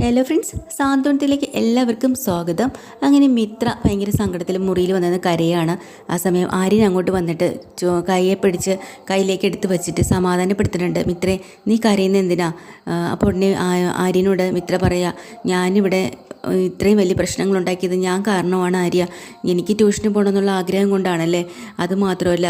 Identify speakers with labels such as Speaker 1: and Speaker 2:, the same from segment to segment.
Speaker 1: Hello friends സാന്ത്വനത്തിലേക്ക് എല്ലാവർക്കും സ്വാഗതം. അങ്ങനെ മിത്ര ഭയങ്കര സങ്കടത്തിൽ മുറിയിൽ വന്നത് കരയാണ്. ആ സമയം ആര്യൻ അങ്ങോട്ട് വന്നിട്ട് കൈയെ പിടിച്ച് കയ്യിലേക്ക് എടുത്ത് വെച്ചിട്ട് സമാധാനപ്പെടുത്തുന്നുണ്ട്. മിത്രേ നീ കരയുന്ന എന്തിനാ? അപ്പോൾ ഉടനെ ആര്യനോട് മിത്ര പറയാ ഞാനിവിടെ ഇത്രയും വലിയ പ്രശ്നങ്ങൾ ഉണ്ടാക്കിയത് ഞാൻ കാരണമാണ് ആര്യ. എനിക്ക് ട്യൂഷന് പോകണമെന്നുള്ള ആഗ്രഹം കൊണ്ടാണല്ലേ? അത് മാത്രമല്ല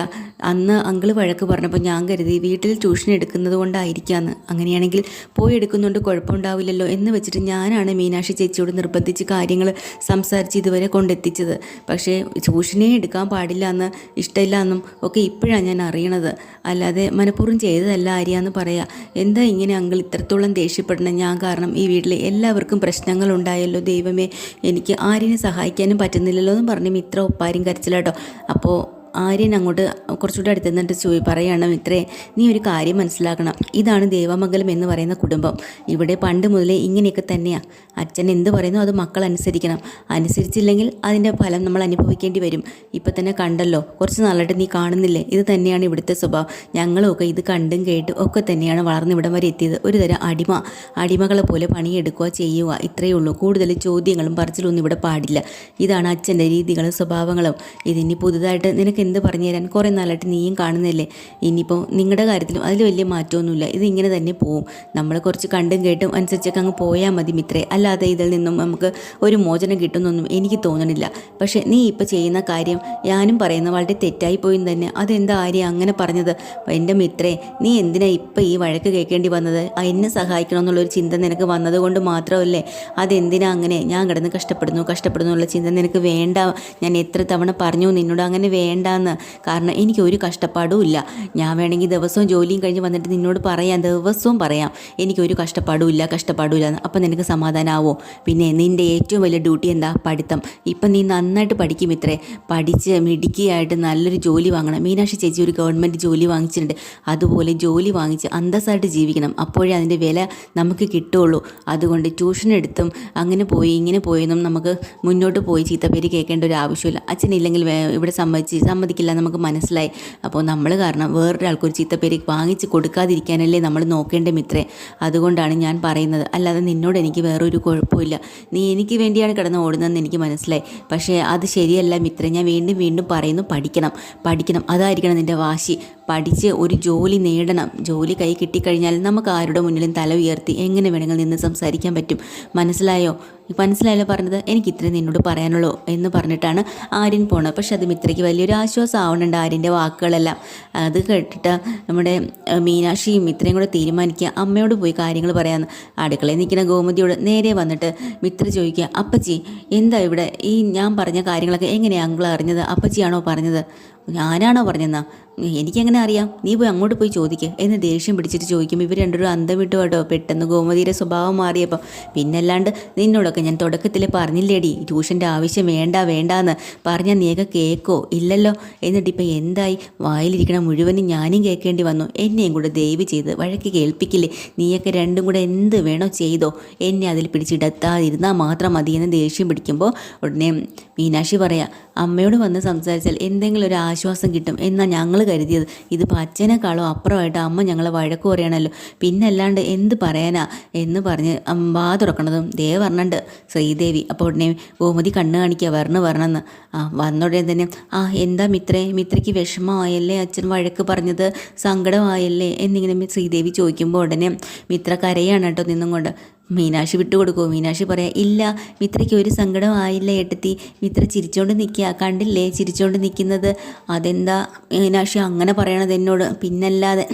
Speaker 1: അന്ന് അങ്കിൾ വഴക്ക് പറഞ്ഞപ്പോൾ ഞാൻ കരുതി വീട്ടിൽ ട്യൂഷൻ എടുക്കുന്നത് കൊണ്ടായിരിക്കാന്ന്. അങ്ങനെയാണെങ്കിൽ പോയി എടുക്കുന്നുണ്ട് കുഴപ്പമുണ്ടാവില്ലല്ലോ എന്ന് വെച്ചിട്ട് ഞാനാണ് മീനാക്ഷി ചേച്ചിയോട് നിർബന്ധിച്ച് കാര്യങ്ങൾ സംസാരിച്ച് ഇതുവരെ കൊണ്ടെത്തിച്ചത്. പക്ഷേ ട്യൂഷനേ എടുക്കാൻ പാടില്ല എന്ന് ഇഷ്ടമില്ല എന്നും ഒക്കെ ഇപ്പോഴാണ് ഞാൻ അറിയണത്. അല്ലാതെ മനഃപൂർവം ചെയ്തതല്ല ആര്യ എന്ന് പറയാം. എന്താ ഇങ്ങനെ അങ്കിൾ ഇത്രത്തോളം ദേഷ്യപ്പെടണം ഞാൻ കാരണം ഈ വീട്ടിലെ എല്ലാവർക്കും പ്രശ്നങ്ങൾ ഉണ്ടായല്ലോ ദൈവമേ എനിക്ക് ആരെയും സഹായിക്കാനും പറ്റുന്നില്ലല്ലോ എന്ന് പറഞ്ഞ് മിത്ര ഒപ്പാരും കരച്ചിലാട്ടോ. അപ്പോൾ ആര്യൻ അങ്ങോട്ട് കുറച്ചുകൂടി അടുത്ത് നിന്നിട്ട് ചോദി പറയണം ഇത്രേ നീ ഒരു കാര്യം മനസ്സിലാക്കണം. ഇതാണ് ദേവമംഗലം എന്ന് പറയുന്ന കുടുംബം. ഇവിടെ പണ്ട് മുതലേ ഇങ്ങനെയൊക്കെ തന്നെയാണ് അച്ഛൻ എന്ത് പറയുന്നു അത് മക്കൾ അനുസരിക്കണം. അനുസരിച്ചില്ലെങ്കിൽ അതിന്റെ ഫലം നമ്മൾ അനുഭവിക്കേണ്ടി വരും. ഇപ്പം തന്നെ കണ്ടല്ലോ കുറച്ച് നാളായിട്ട് നീ കാണുന്നില്ലേ? ഇത് തന്നെയാണ് ഇവിടുത്തെ സ്വഭാവം. ഞങ്ങളുമൊക്കെ ഇത് കണ്ടും കേട്ടും ഒക്കെ തന്നെയാണ് വളർന്ന് ഇവിടം വരെ എത്തിയത്. ഒരു തരം അടിമ. അടിമകളെ പോലെ പണിയെടുക്കുക ചെയ്യുക ഇത്രയേ ഉള്ളൂ. കൂടുതൽ ചോദ്യങ്ങളും പറച്ചിലൊന്നും ഇവിടെ പാടില്ല. ഇതാണ് അച്ഛന്റെ രീതികളും സ്വഭാവങ്ങളും. ഇതിനി പുതുതായിട്ട് നിനക്ക് എന്ത് പറഞ്ഞു തരാൻ? കുറേ നാളായിട്ട് നീയും കാണുന്നില്ലേ? ഇനിയിപ്പോൾ നിങ്ങളുടെ കാര്യത്തിലും അതിൽ വലിയ മാറ്റമൊന്നുമില്ല. ഇത് ഇങ്ങനെ തന്നെ പോവും. നമ്മൾ കുറച്ച് കണ്ടും കേട്ടും അനുസരിച്ചൊക്കെ അങ്ങ് പോയാൽ മതി മിത്രേ. അല്ലാതെ ഇതിൽ നിന്നും നമുക്ക് ഒരു മോചനം കിട്ടുന്നൊന്നും എനിക്ക് തോന്നണില്ല. പക്ഷേ നീ ഇപ്പോൾ ചെയ്യുന്ന കാര്യം ഞാനും പറയുന്ന വളരെ തെറ്റായി പോയും തന്നെ. അതെന്താ ആര്യ അങ്ങനെ പറഞ്ഞത്? എന്റെ മിത്രേ നീ എന്തിനാ ഇപ്പം ഈ വഴക്ക് കേൾക്കേണ്ടി വന്നത്? എന്നെ സഹായിക്കണം എന്നുള്ളൊരു ചിന്ത നിനക്ക് വന്നതുകൊണ്ട് മാത്രമല്ലേ? അതെന്തിനാ അങ്ങനെ? ഞാൻ കിടന്ന് കഷ്ടപ്പെടുന്നു കഷ്ടപ്പെടുന്നു എന്നുള്ള ചിന്ത നിനക്ക് വേണ്ട. ഞാൻ എത്ര തവണ പറഞ്ഞു നിന്നോട് അങ്ങനെ വേണ്ടാന്ന് കാരണം എനിക്ക് ഒരു കഷ്ടപ്പാടും ഇല്ല. ഞാൻ വേണമെങ്കിൽ ദിവസവും ജോലിയും കഴിഞ്ഞ് വന്നിട്ട് നിന്നോട് പറയാം. ദിവസവും പറയാം. എനിക്കൊരു കഷ്ടപ്പാടും ഇല്ല കഷ്ടപ്പാടും ഇല്ല അപ്പം നിനക്ക് സമാധാനമാവോ പിന്നെ നിന്റെ ഏറ്റവും വലിയ ഡ്യൂട്ടി എന്താ? പഠിത്തം. ഇപ്പം നീ നന്നായിട്ട് പഠിക്കും ഇത്രേ പഠിച്ച് മിടുക്കിയായിട്ട് നല്ലൊരു ജോലി വാങ്ങണം. മീനാക്ഷി ചേച്ചി ഒരു ഗവൺമെന്റ് ജോലി വാങ്ങിച്ചിട്ടുണ്ട്. അതുപോലെ ജോലി വാങ്ങിച്ച് അന്തസ്സായിട്ട് ജീവിക്കണം. അപ്പോഴേ അതിന്റെ വില നമുക്ക് കിട്ടുള്ളൂ അതുകൊണ്ട് ട്യൂഷൻ എടുത്തും അങ്ങനെ പോയി ഇങ്ങനെ പോയെന്നും നമുക്ക് മുന്നോട്ട് പോയി ചീത്തപ്പേര് കേൾക്കേണ്ട ഒരു ആവശ്യമില്ല. അച്ഛനില്ലെങ്കിൽ ഇവിടെ സമ്മതിച്ച് സമ്മതിക്കില്ല നമുക്ക് മനസ്സിലായി. അപ്പോൾ നമ്മൾ കാരണം വേറൊരാൾക്ക് ഒരു ചീത്തപ്പേര് വാങ്ങിച്ച് കൊടുക്കാതിരിക്കാനല്ലേ നമ്മൾ നോക്കേണ്ട മിത്രേ. അതുകൊണ്ടാണ് ഞാൻ പറയുന്നത്. അല്ലാതെ നിന്നോട് എനിക്ക് വേറൊരു കുഴപ്പമില്ല. നീ എനിക്ക് വേണ്ടിയാണ് കിടന്ന് ഓടുന്നതെന്ന് എനിക്ക് മനസ്സിലായി. പക്ഷേ അത് ശരിയല്ല മിത്രേ. ഞാൻ വീണ്ടും വീണ്ടും പറയുന്നു പഠിക്കണം. പഠിക്കണം. അതായിരിക്കണം നിന്റെ വാശി. പഠിച്ച് ഒരു ജോലി നേടണം. ജോലി കൈ കിട്ടിക്കഴിഞ്ഞാൽ നമുക്ക് ആരുടെ മുന്നിലും തല ഉയർത്തി എങ്ങനെ വേണമെങ്കിൽ നിന്ന് സംസാരിക്കാൻ പറ്റും. മനസ്സിലായോ? മനസ്സിലായല്ലോ പറഞ്ഞത്? എനിക്ക് ഇത്രയും നിന്നോട് പറയാനുള്ളൂ എന്ന് പറഞ്ഞിട്ടാണ് ആര്യൻ പോണത്. പക്ഷെ അത് മിത്രയ്ക്ക് വലിയൊരു ആശ്വാസം ആവണുണ്ട് ആര്യന്റെ വാക്കുകളെല്ലാം. അത് കേട്ടിട്ട് നമ്മുടെ മീനാക്ഷിയും മിത്രയും കൂടെ തീരുമാനിക്കുക. അമ്മയോട് പോയി കാര്യങ്ങൾ പറയാമെന്ന് അടുക്കളയിൽ നിൽക്കുന്ന ഗോമതിയോട് നേരെ വന്നിട്ട് മിത്ര ചോദിക്കുക അപ്പച്ചി എന്താ ഇവിടെ? ഈ ഞാൻ പറഞ്ഞ കാര്യങ്ങളൊക്കെ എങ്ങനെയാണ് അങ്കിൾ അറിഞ്ഞത്? അപ്പച്ചിയാണോ പറഞ്ഞത്? ഞാനാണോ പറഞ്ഞെന്നാ? എനിക്കെങ്ങനെ അറിയാം? നീ പോയി അങ്ങോട്ട് പോയി ചോദിക്കുക എന്ന് ദേഷ്യം പിടിച്ചിട്ട് ചോദിക്കും ഇവർ രണ്ടൊരു അന്തം വിട്ടു കേട്ടോ. പെട്ടെന്ന് ഗോമതിയുടെ സ്വഭാവം മാറിയപ്പോൾ പിന്നല്ലാണ്ട് നിന്നോടൊക്കെ ഞാൻ തുടക്കത്തിൽ പറഞ്ഞില്ലേടി. ട്യൂഷന്റെ ആവശ്യം വേണ്ട വേണ്ടാന്ന്. പറഞ്ഞാൽ നീയൊക്കെ കേൾക്കോ ഇല്ലല്ലോ. എന്നിട്ട് ഇപ്പം എന്തായി? വായിലിരിക്കണ മുഴുവനും ഞാനും കേൾക്കേണ്ടി വന്നു. എന്നെയും കൂടെ ദയവ് ചെയ്ത് വഴക്ക് കേൾപ്പിക്കില്ലേ? നീയൊക്കെ രണ്ടും കൂടെ എന്ത് വേണോ ചെയ്തോ? എന്നെ അതിൽ പിടിച്ചിടത്താതിരുന്നാൽ മാത്രം മതി എന്ന് ദേഷ്യം പിടിക്കുമ്പോൾ ഉടനെ മീനാക്ഷി പറയാം അമ്മയോട് വന്ന് സംസാരിച്ചാൽ എന്തെങ്കിലും ഒരു ആശ്വാസം കിട്ടും എന്നാണ് ഞങ്ങൾ കരുതിയത്. ഇതിപ്പോൾ അച്ഛനെക്കാളും അപ്പുറമായിട്ട് അമ്മ ഞങ്ങളെ വഴക്ക് പറയണല്ലോ പിന്നെ അല്ലാണ്ട് എന്ത് പറയാനാ എന്ന് പറഞ്ഞ് വാ തുറക്കണതും ദേ പറഞ്ഞിട്ടുണ്ട് ശ്രീദേവി. അപ്പോൾ ഉടനെ ഗോമതി കണ്ണ് കാണിക്കുക വരണ വരണമെന്ന് ആ വന്നുടനെ തന്നെ ആ എന്താ മിത്രേ? മിത്രയ്ക്ക് വിഷമമായല്ലേ അച്ഛൻ വഴക്ക് പറഞ്ഞത്? സങ്കടമായല്ലേ? എന്നിങ്ങനെ ശ്രീദേവി ചോദിക്കുമ്പോൾ ഉടനെ മിത്ര കരയാണ് കേട്ടോ നിന്നും കൊണ്ട്. മീനാക്ഷി വിട്ടുകൊടുക്കുമോ മീനാക്ഷി പറയാം ഇല്ല മിത്രയ്ക്ക് ഒരു സങ്കടം ആയില്ല ഏട്ടത്തി. മിത്ര ചിരിച്ചോണ്ട് നിൽക്കുക കണ്ടില്ലേ? ചിരിച്ചോണ്ട് നിൽക്കുന്നത് അതെന്താ? മീനാക്ഷി അങ്ങനെ പറയണത് എന്നോട്. പിന്നല്ലാതെ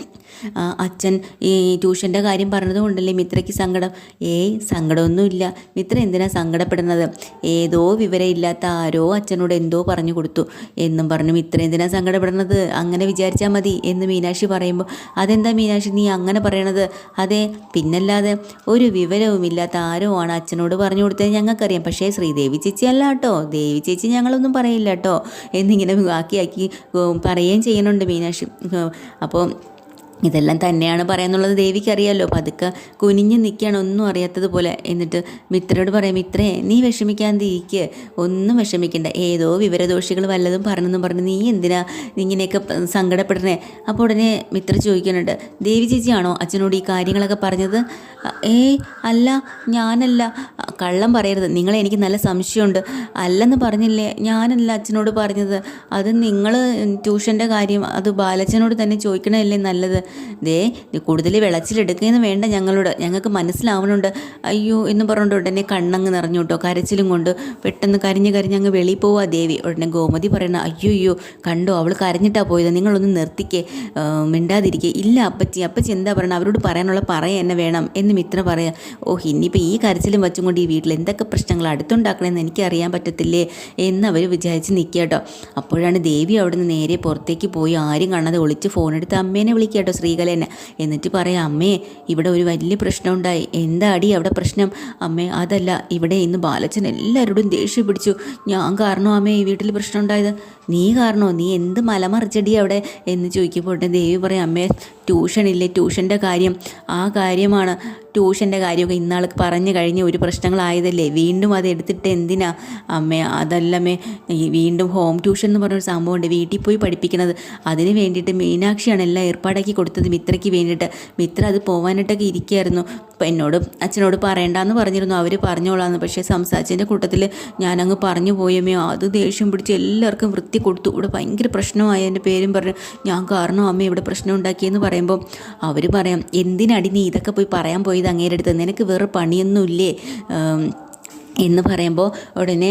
Speaker 1: അച്ഛൻ ഈ ട്യൂഷന്റെ കാര്യം പറഞ്ഞത് കൊണ്ടല്ലേ മിത്രയ്ക്ക് സങ്കടം. ഏയ് സങ്കടമൊന്നുമില്ല. മിത്ര എന്തിനാ സങ്കടപ്പെടുന്നത്? ഏതോ വിവരമില്ലാത്ത ആരോ അച്ഛനോട് എന്തോ പറഞ്ഞു കൊടുത്തു. എന്നും പറഞ്ഞു മിത്ര എന്തിനാ സങ്കടപ്പെടുന്നത്? അങ്ങനെ വിചാരിച്ചാൽ മതി. എന്ന് മീനാക്ഷി പറയുമ്പോൾ അതെന്താ മീനാക്ഷി നീ അങ്ങനെ പറയണത്? അതെ പിന്നല്ലാതെ ഒരു വിവരവുമില്ലാത്ത ആരോ ആണ് അച്ഛനോട് പറഞ്ഞു കൊടുത്തത് ഞങ്ങൾക്കറിയാം. പക്ഷേ ശ്രീദേവി ചേച്ചി അല്ല കേട്ടോ. ദേവി ചേച്ചി ഞങ്ങളൊന്നും പറയില്ല കേട്ടോ. എന്നിങ്ങനെ ബാക്കിയാക്കി പറയുകയും ചെയ്യുന്നുണ്ട് മീനാക്ഷി. അപ്പോൾ ഇതെല്ലാം തന്നെയാണ് പറയാന്നുള്ളത് ദേവിക്ക് അറിയാമല്ലോ പതുക്കെ കുനിഞ്ഞ് നിൽക്കുകയാണ് ഒന്നും അറിയാത്തതുപോലെ. എന്നിട്ട് മിത്രയോട് പറയാം മിത്രേ നീ വിഷമിക്കാതെ ഇരിക്കുക ഒന്നും വിഷമിക്കണ്ട. ഏതോ വിവരദോഷികൾ വല്ലതും പറഞ്ഞെന്നും പറഞ്ഞ് നീ എന്തിനാ ഇങ്ങനെയൊക്കെ സങ്കടപ്പെടണേ അപ്പോൾ ഉടനെ മിത്ര ചോദിക്കുന്നുണ്ട് ദേവി ചേച്ചിയാണോ അച്ഛനോട് ഈ കാര്യങ്ങളൊക്കെ പറഞ്ഞത്? ഏ അല്ല ഞാനല്ല. കള്ളം പറയരുത്. നിങ്ങളെ എനിക്ക് നല്ല സംശയമുണ്ട്. അല്ലെന്ന് പറഞ്ഞില്ലേ ഞാനല്ല അച്ഛനോട് പറഞ്ഞത്. അത് നിങ്ങൾ ട്യൂഷന്റെ കാര്യം അത് ബാലച്ചനോട് തന്നെ ചോദിക്കണമല്ലേ നല്ലത്. ദേ കൂടുതൽ വിളച്ചിലെടുക്കുകയെന്ന് വേണ്ട ഞങ്ങളോട്. ഞങ്ങൾക്ക് മനസ്സിലാവണുണ്ട്. അയ്യോ എന്ന് പറഞ്ഞുകൊണ്ട് ഉടനെ കണ്ണങ്ങ് നിറഞ്ഞു കേട്ടോ. കരച്ചിലും കൊണ്ട് പെട്ടെന്ന് കരഞ്ഞ് കരഞ്ഞ് അങ്ങ് വെളി പോവാ ദേവി. ഉടനെ ഗോമതി പറയണ അയ്യോ അയ്യോ കണ്ടോ അവൾ കരഞ്ഞിട്ടാണ് പോയത്. നിങ്ങളൊന്ന് നിർത്തിക്കേ. മിണ്ടാതിരിക്കേ. ഇല്ല അപ്പച്ചി അപ്പച്ചി എന്താ പറയണ? അവരോട് പറയാനുള്ള പറയ എന്നെ വേണം. എന്ന് മിത്ര പറയാം ഓ ഇനിയിപ്പോൾ ഈ കരച്ചിലും വച്ചും കൊണ്ട് ഈ വീട്ടിൽ എന്തൊക്കെ പ്രശ്നങ്ങൾ അടുത്തുണ്ടാക്കണമെന്ന് എനിക്ക് അറിയാൻ പറ്റത്തില്ലേ? എന്ന് അവർ വിചാരിച്ച് നിൽക്കുക കേട്ടോ. അപ്പോഴാണ് ദേവി അവിടുന്ന് നേരെ പുറത്തേക്ക് പോയി ആരും കാണാതെ ഒളിച്ച് ഫോൺ എടുത്ത് അമ്മേനെ വിളിക്കുക ശ്രീകലേനെ. എന്നിട്ട് പറയാം അമ്മേ ഇവിടെ ഒരു വലിയ പ്രശ്നം ഉണ്ടായി എന്താ അടി അവിടെ പ്രശ്നം? അമ്മേ അതല്ല ഇവിടെ ഇന്ന് ബാലച്ചൻ എല്ലാവരോടും ദേഷ്യം പിടിച്ചു. ഞാൻ കാരണോ അമ്മേ ഈ വീട്ടിൽ പ്രശ്നം ഉണ്ടായത് നീ കാരണോ? നീ എന്ത് മലമറിച്ചടി അവിടെ? എന്ന് ചോദിക്കുമ്പോൾ ദേവി പറയാം അമ്മേ ട്യൂഷൻ ഇല്ലേ ട്യൂഷന്റെ കാര്യം ആ കാര്യമാണ് ട്യൂഷന്റെ കാര്യമൊക്കെ ഇന്നാൾക്ക് പറഞ്ഞു കഴിഞ്ഞ് ഒരു പ്രശ്നങ്ങളായതല്ലേ? വീണ്ടും അത് എടുത്തിട്ട് എന്തിനാ? അമ്മേ അതല്ലമ്മേ വീണ്ടും ഹോം ട്യൂഷൻ എന്ന് പറഞ്ഞൊരു സംഭവമുണ്ട്. വീട്ടിൽ പോയി പഠിപ്പിക്കുന്നത് അതിന് വേണ്ടിയിട്ട് മീനാക്ഷിയാണ് എല്ലാം ഏർപ്പാടാക്കി കൊടുത്തത് മിത്രയ്ക്ക് വേണ്ടിയിട്ട്. മിത്ര അത് പോകാനായിട്ടൊക്കെ ഇരിക്കുകയായിരുന്നു. അപ്പം എന്നോട് അച്ഛനോട് പറയണ്ടെന്ന് പറഞ്ഞിരുന്നു. അവർ പറഞ്ഞോളാന്ന്. പക്ഷേ സംസാരിച്ചതിന്റെ കൂട്ടത്തിൽ ഞാനങ്ങ് പറഞ്ഞു പോയമേ അത് ദേഷ്യം പിടിച്ച് എല്ലാവർക്കും വൃത്തി കൊടുത്തു. ഇവിടെ ഭയങ്കര പ്രശ്നമായി എന്റെ പേരും പറഞ്ഞു. ഞാൻ കാരണം അമ്മ ഇവിടെ പ്രശ്നം ഉണ്ടാക്കിയെന്ന് പറയുമ്പോൾ അവർ പറയാം എന്തിനടി നീ ഇതൊക്കെ പോയി പറയാൻ പോയത് അങ്ങേരുടെ നിനക്ക് വേറെ പണിയൊന്നുമില്ലേ? എന്ന് പറയുമ്പോൾ ഉടനെ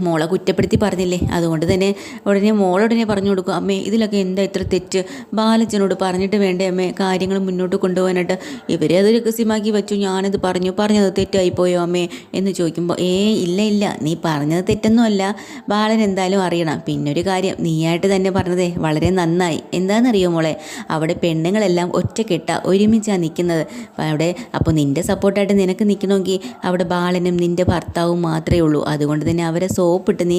Speaker 1: മോളെ കുറ്റപ്പെടുത്തി പറഞ്ഞില്ലേ? അതുകൊണ്ട് തന്നെ ഉടനെ മോളുടനെ പറഞ്ഞു കൊടുക്കും അമ്മേ ഇതിലൊക്കെ എന്താ ഇത്ര തെറ്റ്? ബാലച്ചനോട് പറഞ്ഞിട്ട് വേണ്ടേ അമ്മേ? കാര്യങ്ങൾ മുന്നോട്ട് കൊണ്ടുപോകാനായിട്ട്. ഇവരെ അത് രഹസ്യമാക്കി വെച്ചു. ഞാനത് പറഞ്ഞു പറഞ്ഞത് തെറ്റായി പോയോ അമ്മേ? എന്ന് ചോദിക്കുമ്പോൾ ഏ ഇല്ല ഇല്ല നീ പറഞ്ഞത് തെറ്റൊന്നുമല്ല. ബാലൻ എന്തായാലും അറിയണം. പിന്നൊരു കാര്യം നീയായിട്ട് തന്നെ പറഞ്ഞതേ വളരെ നന്നായി. എന്താണെന്നറിയോ മോളെ? അവിടെ പെണ്ണുങ്ങളെല്ലാം ഒറ്റക്കെട്ട ഒരുമിച്ചാണ് നിൽക്കുന്നത് അവിടെ അപ്പോൾ നിന്റെ സപ്പോർട്ടായിട്ട് നിനക്ക് നിൽക്കണമെങ്കിൽ അവിടെ ബാലനും നിന്റെ ഭർത്താവും മാത്രമേ ഉള്ളൂ. അതുകൊണ്ട് തന്നെ അവരെ സോപ്പിട്ട് നീ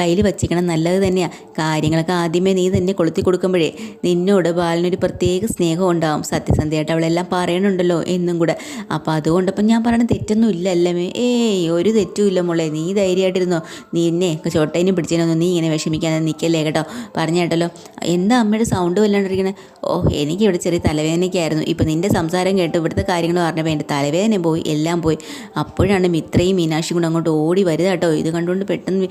Speaker 1: കയ്യിൽ വച്ചിക്കണം നല്ലത് തന്നെയാണ് കാര്യങ്ങളൊക്കെ ആദ്യമേ നീ തന്നെ കൊളുത്തി കൊടുക്കുമ്പോഴേ നിന്നോട് ബാലിനൊരു പ്രത്യേക സ്നേഹം ഉണ്ടാവും. സത്യസന്ധയായിട്ട് അവളെല്ലാം പറയണുണ്ടല്ലോ എന്നും കൂടെ. അപ്പോൾ അതുകൊണ്ടപ്പം ഞാൻ പറയണ തെറ്റൊന്നും ഇല്ല അല്ലേ ഏയ് ഒരു തെറ്റും ഇല്ല മോളെ. നീ ധൈര്യമായിട്ടിരുന്നോ? നീ എന്നെ ചോട്ടേനെ പിടിച്ചതിനൊന്നും നീ ഇങ്ങനെ വിഷമിക്കാതെ നിൽക്കല്ലേ കേട്ടോ? പറഞ്ഞു കേട്ടല്ലോ. എന്താ അമ്മയുടെ സൗണ്ട് വല്ലാണ്ടിരിക്കണേ? ഓ എനിക്ക് ഇവിടെ ചെറിയ തലവേദനയ്ക്കായിരുന്നു ഇപ്പം നിന്റെ സംസാരം കേട്ട് ഇവിടുത്തെ കാര്യങ്ങൾ പറഞ്ഞപ്പോൾ എന്റെ തലവേദന പോയി എല്ലാം പോയി. അപ്പോഴാണ് മിത്രയും മീനാക്ഷി കൂടെ അങ്ങോട്ട് ഓടി വരുക കേട്ടോ. ഇത് കണ്ടുകൊണ്ട് പെട്ടെന്ന്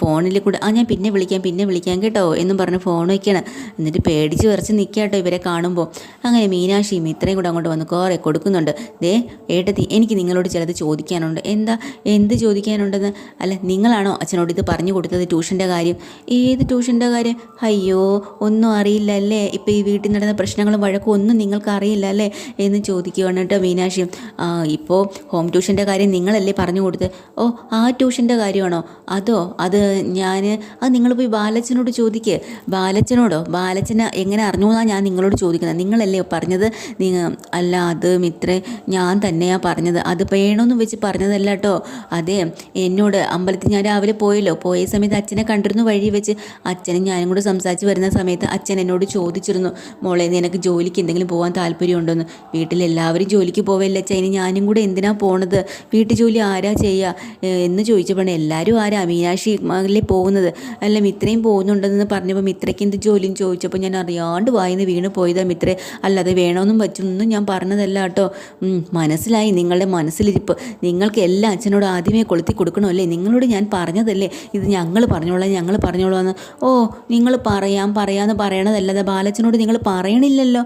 Speaker 1: ഫോണിൽ കൂടെ ആ ഞാൻ പിന്നെ വിളിക്കാം പിന്നെ വിളിക്കാം കേട്ടോ എന്നും പറഞ്ഞ് ഫോൺ വയ്ക്കണം എന്നിട്ട് പേടിച്ച് വിറച്ച് നിൽക്കുക കേട്ടോ ഇവരെ കാണുമ്പോൾ അങ്ങനെ മീനാക്ഷിയും ഇത്രയും കൂടെ അങ്ങോട്ട് വന്ന് കുറേ കൊടുക്കുന്നുണ്ട്. ദേ ഏട്ടത്തി എനിക്ക് നിങ്ങളോട് ചിലത് ചോദിക്കാനുണ്ട്. എന്താ? എന്ത് ചോദിക്കാനുണ്ടെന്ന്? അല്ല നിങ്ങളാണോ അച്ഛനോട് ഇത് പറഞ്ഞു കൊടുത്തത് ട്യൂഷന്റെ കാര്യം? ഏത് ട്യൂഷന്റെ കാര്യം? അയ്യോ ഒന്നും അറിയില്ല അല്ലേ? ഇപ്പോൾ ഈ വീട്ടിൽ നടന്ന പ്രശ്നങ്ങളും വഴക്കും ഒന്നും നിങ്ങൾക്ക് അറിയില്ല അല്ലേ? എന്ന് ചോദിക്കുകയാണ് കേട്ടോ മീനാക്ഷിയും. ഇപ്പോൾ ഹോം ട്യൂഷന്റെ കാര്യം നിങ്ങളല്ലേ പറഞ്ഞു കൊടുത്ത് ഓ ആ ട്യൂഷന്റെ കാര്യമാണോ? അതോ അത് ഞാൻ അത് നിങ്ങൾ പോയി ബാലച്ചനോട് ചോദിക്കുക ബാലച്ചനോടോ? ബാലച്ചനെ എങ്ങനെ അറിഞ്ഞു എന്നാണ് ഞാൻ നിങ്ങളോട് ചോദിക്കുന്നത്. നിങ്ങളല്ലേ പറഞ്ഞത്? നിങ്ങൾ അല്ല അത് മിത്ര ഞാൻ തന്നെയാണ് പറഞ്ഞത്. അത് വേണമെന്ന് വെച്ച് പറഞ്ഞതല്ല കേട്ടോ അതെ എന്നോട് അമ്പലത്തിൽ ഞാൻ രാവിലെ പോയല്ലോ. പോയ സമയത്ത് അച്ഛനെ കണ്ടിരുന്നു വഴി വെച്ച്. അച്ഛനും ഞാനും കൂടെ സംസാരിച്ച് വരുന്ന സമയത്ത് അച്ഛൻ എന്നോട് ചോദിച്ചിരുന്നു മോളെ നിനക്ക് ജോലിക്ക് എന്തെങ്കിലും പോകാൻ താല്പര്യമുണ്ടോ എന്ന് വീട്ടിലെല്ലാവരും ജോലിക്ക് പോവല്ലേ അച്ഛൻ ഇനി ഞാനും കൂടെ എന്തിനാണ് പോണത്? വീട്ടു ജോലി ആരാ ചെയ്യുക എന്ന് ചോദിച്ചപ്പോൾ എല്ലാവരും ആരാ? മീനാക്ഷി അല്ലേ പോകുന്നത്? അല്ല മിത്രയും പോകുന്നുണ്ടെന്ന് പറഞ്ഞപ്പോൾ മിത്രയ്ക്ക് എന്ത് ജോലിയും ചോദിച്ചപ്പോൾ ഞാൻ അറിയാണ്ട് വായിന്ന് വീണ് പോയതാ മിത്രേ. അല്ലാതെ വേണമെന്നും പറ്റുമെന്നും ഞാൻ പറഞ്ഞതല്ല കേട്ടോ. മനസ്സിലായി നിങ്ങളുടെ മനസ്സിലിരിപ്പ്. നിങ്ങൾക്ക് എല്ലാ അച്ഛനോട് ആദ്യമേ കൊളുത്തി കൊടുക്കണമല്ലേ നിങ്ങളോട് ഞാൻ പറഞ്ഞതല്ലേ? ഇത് ഞങ്ങൾ പറഞ്ഞോളാം ഞങ്ങൾ പറഞ്ഞോളാം ഓ നിങ്ങൾ പറയാം പറയാമെന്ന് പറയണതല്ലാതെ ബാലച്ചനോട് നിങ്ങൾ പറയണില്ലല്ലോ?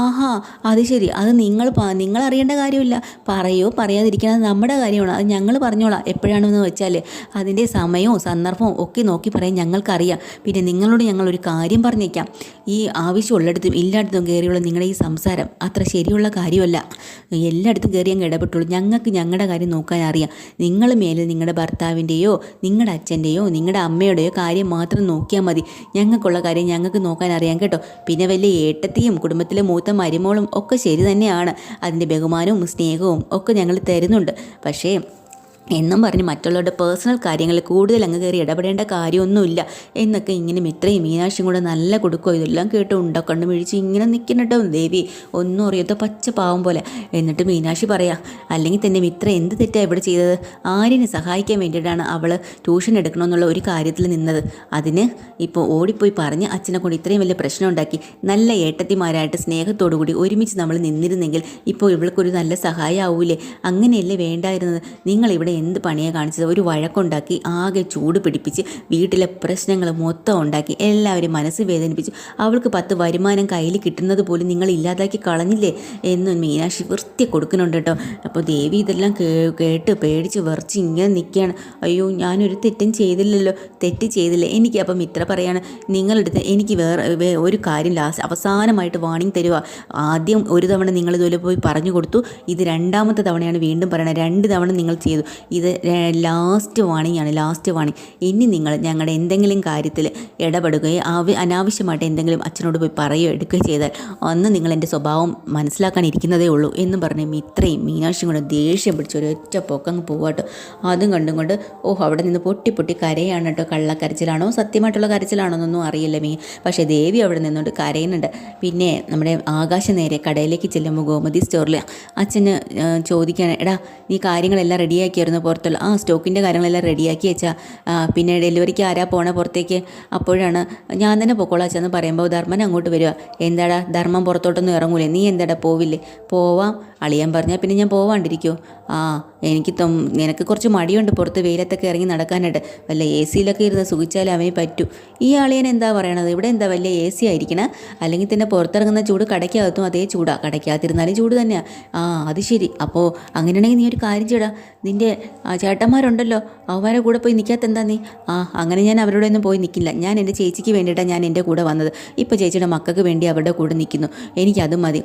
Speaker 1: ആഹാ അത് ശരി. അത് നിങ്ങൾ നിങ്ങൾ അറിയേണ്ട കാര്യമില്ല. പറയോ പറയാതിരിക്കണത് നമ്മുടെ കാര്യമാണ്. അത് ഞങ്ങൾ പറഞ്ഞോളാം. എപ്പോഴാണെന്ന് വെച്ചാൽ അതിന്റെ സമയവും സന്ദർഭവും ഒക്കെ നോക്കി പറയാൻ ഞങ്ങൾക്കറിയാം. പിന്നെ നിങ്ങളോട് ഞങ്ങൾ ഒരു കാര്യം പറഞ്ഞേക്കാം. ഈ ആവശ്യമുള്ളിടത്തും ഇല്ലായിടത്തും കയറിയുള്ള നിങ്ങളുടെ ഈ സംസാരം അത്ര ശരിയുള്ള കാര്യമല്ല. എല്ലായിടത്തും കയറി അങ്ങ് ഇടപെട്ടുള്ളൂ. ഞങ്ങൾക്ക് ഞങ്ങളുടെ കാര്യം നോക്കാൻ അറിയാം. നിങ്ങൾ മേലിൽ നിങ്ങളുടെ ഭർത്താവിന്റെയോ നിങ്ങളുടെ അച്ഛന്റെയോ നിങ്ങളുടെ അമ്മയുടെയോ കാര്യം മാത്രം നോക്കിയാൽ മതി. ഞങ്ങൾക്കുള്ള കാര്യം ഞങ്ങൾക്ക് നോക്കാൻ അറിയാം കേട്ടോ. പിന്നെ വലിയ ഏട്ടത്തെയും കുടുംബത്തിലെ മൂത്ത മരുമോളും ഒക്കെ ശരി തന്നെയാണ്. അതിന്റെ ബഹുമാനവും സ്നേഹവും ഒക്കെ ഞങ്ങൾ തരുന്നുണ്ട്. പക്ഷേ എന്നും പറഞ്ഞ് മറ്റുള്ളവരുടെ പേഴ്സണൽ കാര്യങ്ങളിൽ കൂടുതൽ അങ്ങ് കയറി ഇടപെടേണ്ട കാര്യമൊന്നുമില്ല. എന്നൊക്കെ ഇങ്ങനെ മിത്രയും മീനാക്ഷിയും കൂടെ നല്ല കൊടുക്കുക ഇതെല്ലാം കേട്ട് ഉണ്ടക്കണ്ട് മിഴിച്ച് ഇങ്ങനെ നിൽക്കുന്നുണ്ടോ ദേവി. ഒന്നും അറിയാത്ത പച്ച പാവം പോലെ. എന്നിട്ട് മീനാക്ഷി പറയാം അല്ലെങ്കിൽ തന്നെ മിത്ര എന്ത് തെറ്റാണ് ഇവിടെ ചെയ്തത്? ആര്യനെ സഹായിക്കാൻ വേണ്ടിയിട്ടാണ് അവൾ ട്യൂഷൻ എടുക്കണമെന്നുള്ള ഒരു കാര്യത്തിൽ നിന്നത്. അതിന് ഇപ്പോൾ ഓടിപ്പോയി പറഞ്ഞ് അച്ഛനെ കൊണ്ട് ഇത്രയും വലിയ പ്രശ്നം ഉണ്ടാക്കി. നല്ല ഏട്ടത്തിമാരായിട്ട് സ്നേഹത്തോടു കൂടി ഒരുമിച്ച് നമ്മൾ നിന്നിരുന്നെങ്കിൽ ഇപ്പോൾ ഇവൾക്കൊരു നല്ല സഹായം ആവൂലേ അങ്ങനെയല്ലേ വേണ്ടായിരുന്നത്? നിങ്ങൾ ഇവിടെ എന്ത് പണിയാണ് കാണിച്ചത്? ഒരു വഴക്കുണ്ടാക്കി ആകെ ചൂട് പിടിപ്പിച്ച് വീട്ടിലെ പ്രശ്നങ്ങൾ മൊത്തം ഉണ്ടാക്കി എല്ലാവരും മനസ്സ് വേദനിപ്പിച്ചു അവൾക്ക് പത്ത് വരുമാനം കയ്യിൽ കിട്ടുന്നത് പോലും നിങ്ങൾ ഇല്ലാതാക്കി കളഞ്ഞില്ലേ എന്ന് മീനാക്ഷി വൃത്തി കൊടുക്കുന്നുണ്ട് കേട്ടോ. അപ്പോൾ ദേവി ഇതെല്ലാം കേട്ട് പേടിച്ച് വിറച്ച് ഇങ്ങനെ നിൽക്കുകയാണ്. അയ്യോ ഞാനൊരു തെറ്റും ചെയ്തില്ലല്ലോ. തെറ്റ് ചെയ്തില്ല? എനിക്ക് അപ്പം ഇത്ര പറയാണ്. നിങ്ങളെടുത്ത് എനിക്ക് വേറെ ഒരു കാര്യം ലാസ്റ്റ് അവസാനമായിട്ട് വാണിംഗ് തരുക ആദ്യം ഒരു തവണ നിങ്ങൾ ഇതുപോലെ പോയി പറഞ്ഞു കൊടുത്തു. ഇത് രണ്ടാമത്തെ തവണയാണ് വീണ്ടും പറയണത്. രണ്ട് തവണ നിങ്ങൾ ചെയ്തു. ഇത് ലാസ്റ്റ് വാണിംഗ് ആണ് ലാസ്റ്റ് വാണിംഗ് ഇനി നിങ്ങൾ ഞങ്ങളുടെ എന്തെങ്കിലും കാര്യത്തിൽ ഇടപെടുകയോ ആവ അനാവശ്യമായിട്ട് എന്തെങ്കിലും അച്ഛനോട് പോയി പറയുകയോ എടുക്കുകയോ ചെയ്താൽ അന്ന് നിങ്ങൾ എന്റെ സ്വഭാവം മനസ്സിലാക്കാനിരിക്കുന്നതേ ഉള്ളൂ എന്ന് പറഞ്ഞ് ഇത്രയും മീനാക്ഷിയും കൊണ്ട് ദേഷ്യം പിടിച്ച് ഒരു ഒറ്റ പൊക്കങ്ങ് പോവാട്ടോ അതും കണ്ടും കൊണ്ട് ഓഹ് അവിടെ നിന്ന് പൊട്ടി പൊട്ടി കരയാണ് കേട്ടോ. കള്ളക്കരച്ചിലാണോ സത്യമായിട്ടുള്ള കരച്ചിലാണോ എന്നൊന്നും അറിയില്ല മീ. പക്ഷേ ദേവി അവിടെ നിന്നുകൊണ്ട് കരയുന്നുണ്ട്. പിന്നെ നമ്മുടെ ആകാശ നേരെ കടയിലേക്ക് ചെല്ലുമ്പോൾ ഗോമതി സ്റ്റോറിൽ അച്ഛന് ചോദിക്കാൻ എടാ നീ കാര്യങ്ങളെല്ലാം റെഡിയാക്കിയായിരുന്നു പുറത്തുള്ള ആ സ്റ്റോക്കിന്റെ കാര്യങ്ങളെല്ലാം റെഡിയാക്കി വെച്ചാൽ പിന്നെ ഡെലിവറിക്ക് ആരാ പോണ പുറത്തേക്ക്? അപ്പോഴാണ് ഞാൻ തന്നെ പൊക്കോളാം എന്ന് പറയുമ്പോൾ ധർമ്മൻ അങ്ങോട്ട് വരിക. എന്താടാ ധർമ്മം പുറത്തോട്ടൊന്നും ഇറങ്ങൂലേ? നീ എന്താടാ പോവില്ലേ? പോവാം. അളിയാൻ പറഞ്ഞാൽ പിന്നെ ഞാൻ പോവാണ്ടിരിക്കുമോ ആ എനിക്ക് തൊം നിനക്ക് കുറച്ച് മടിയുണ്ട് പുറത്ത് വെയിലത്തൊക്കെ ഇറങ്ങി നടക്കാനായിട്ട്. വല്ല എ സിയിലൊക്കെ ഇരുന്ന് സുഖിച്ചാലേ അവന് പറ്റൂ. ഈ അളിയനെ എന്താ പറയണത്? ഇവിടെ എന്താ വലിയ എ സി ആയിരിക്കണേ? അല്ലെങ്കിൽ തന്നെ പുറത്തിറങ്ങുന്ന ചൂട് കടയ്ക്കകത്തും അതേ ചൂടാണ് കടയ്ക്കകത്തിരുന്നാലും ചൂട് തന്നെയാണ് ആ അത് ശരി. അപ്പോൾ അങ്ങനെയാണെങ്കിൽ നീ ഒരു കാര്യം ചെയ്യടാ. നിന്റെ ആ ചേട്ടന്മാരുണ്ടല്ലോ. അവരെ കൂടെ പോയി നിൽക്കാത്ത എന്താ നീ? ആ അങ്ങനെ ഞാൻ അവരുടെ ഒന്നും പോയി നിൽക്കില്ല ഞാൻ എന്റെ ചേച്ചിക്ക് വേണ്ടിയിട്ടാണ് ഞാൻ എന്റെ കൂടെ വന്നത്. ഇപ്പോൾ ചേച്ചിയുടെ മക്കൾക്ക് വേണ്ടി അവരുടെ കൂടെ നിൽക്കുന്നു എനിക്കത് മതി.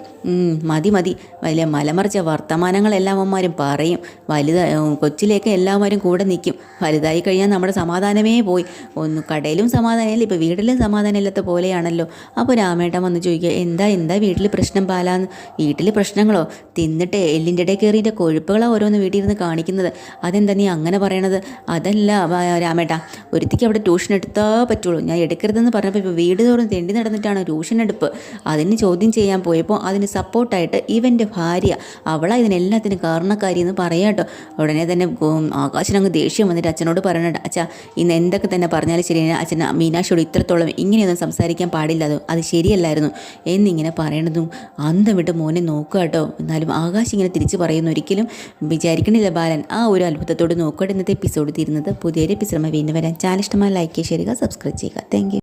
Speaker 1: മതി മതി. വലിയ മലമറിച്ച വർത്തമാനങ്ങളെല്ലാം അവന്മാരും പറയും. വലുത കൊച്ചിലേക്ക് എല്ലാവരും കൂടെ നിൽക്കും വലുതായി കഴിഞ്ഞാൽ നമ്മുടെ സമാധാനമേ പോയി. ഒന്ന് കടയിലും സമാധാനമില്ല ഇപ്പോൾ വീട്ടിലും സമാധാനമില്ലാത്ത പോലെയാണല്ലോ. അപ്പോൾ രാമേട്ടൻ വന്ന് ചോദിക്കുക എന്താ എന്താ വീട്ടിൽ പ്രശ്നം പാലാന്ന്? വീട്ടിൽ പ്രശ്നങ്ങളോ? തിന്നിട്ട് എല്ലിന്റെ ഇടയിൽ കയറിയിട്ട് കൊഴുപ്പുകളോ ഓരോന്ന് വീട്ടിൽ ഇരുന്ന് കാണിക്കുന്നത്. അതെന്താ നീ അങ്ങനെ പറയണത്? അതല്ല രാമേട്ടാ ഒരുത്തിക്ക് അവിടെ ട്യൂഷൻ എടുത്താൽ പറ്റുള്ളൂ. ഞാൻ എടുക്കരുതെന്ന് പറഞ്ഞപ്പോൾ ഇപ്പോൾ വീട് തോറും തെണ്ടി നടന്നിട്ടാണ് ട്യൂഷൻ എടുപ്പ്. അതിന് ചോദ്യം ചെയ്യാൻ പോയപ്പോൾ അതിന് സപ്പോർട്ടായിട്ട് ഇവന്റെ ഭാര്യ അവളാ ഇതിനെല്ലാത്തിനും കാരണക്കാരി എന്ന് പറയാട്ടോ ഉടനെ തന്നെ ആകാശനങ്ങ് ദേഷ്യം വന്നിട്ട് അച്ഛനോട് പറയണുണ്ട് അച്ഛാ ഇന്ന് എന്തൊക്കെ തന്നെ പറഞ്ഞാലും ശരി അച്ഛൻ മീനാക്ഷിയോട് ഇത്രത്തോളം ഇങ്ങനെയൊന്നും സംസാരിക്കാൻ പാടില്ല. അത് അത് ശരിയല്ലായിരുന്നു. എന്നിങ്ങനെ പറയണതും അന്തം വിട്ട് മോനെ നോക്കുക കേട്ടോ. എന്നാലും ആകാശ് ഇങ്ങനെ തിരിച്ച് പറയുന്നു ഒരിക്കലും വിചാരിക്കണില്ല ബാലൻ. ആ ഒരു അത്ഭുതത്തോട് നോക്കുക ഇന്നത്തെ എപ്പിസോഡ് തീരുന്നത് പുതിയൊരു എപ്പിസോഡ് വീണ്ടും വരാൻ ചാനൽ ഇഷ്ടമായി ലൈക്ക് ചെയ്യുക സബ്സ്ക്രൈബ് ചെയ്യുക താങ്ക്